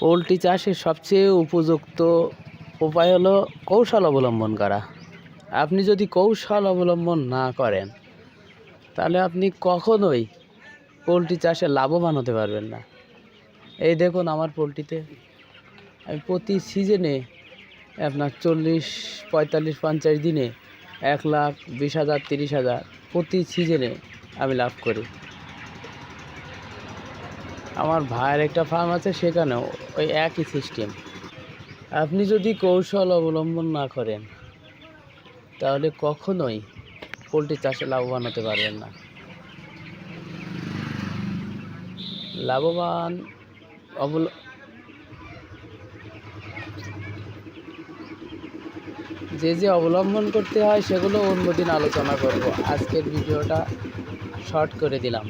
Poultry চাষের সবচেয়ে উপযুক্ত উপায় হলো কৌশল অবলম্বন করা। আপনি যদি কৌশল অবলম্বন না করেন, তাহলে আপনি কখনোই পোলট্রি চাষে লাভবান হতে পারবেন না। এই দেখুন আমার পোলট্রিতে, আমি প্রতি সিজনে আপনার চল্লিশ, পঁয়তাল্লিশ, পঞ্চাশ দিনে এক লাখ, বিশ হাজার, তিরিশ হাজার প্রতি সিজনে আমি লাভ করি। আমার ভাইয়ের একটা ফার্ম আছে, সেখানেও ওই একই সিস্টেম আপনি যদি কৌশল অবলম্বন না করেন, তাহলে কখনোই পোলট্রি চাষে লাভবান হতে পারবেন না। লাভবান অবল যে যে অবলম্বন করতে হয়, সেগুলো অন্যদিন আলোচনা করব। আজকের ভিডিওটা শর্ট করে দিলাম।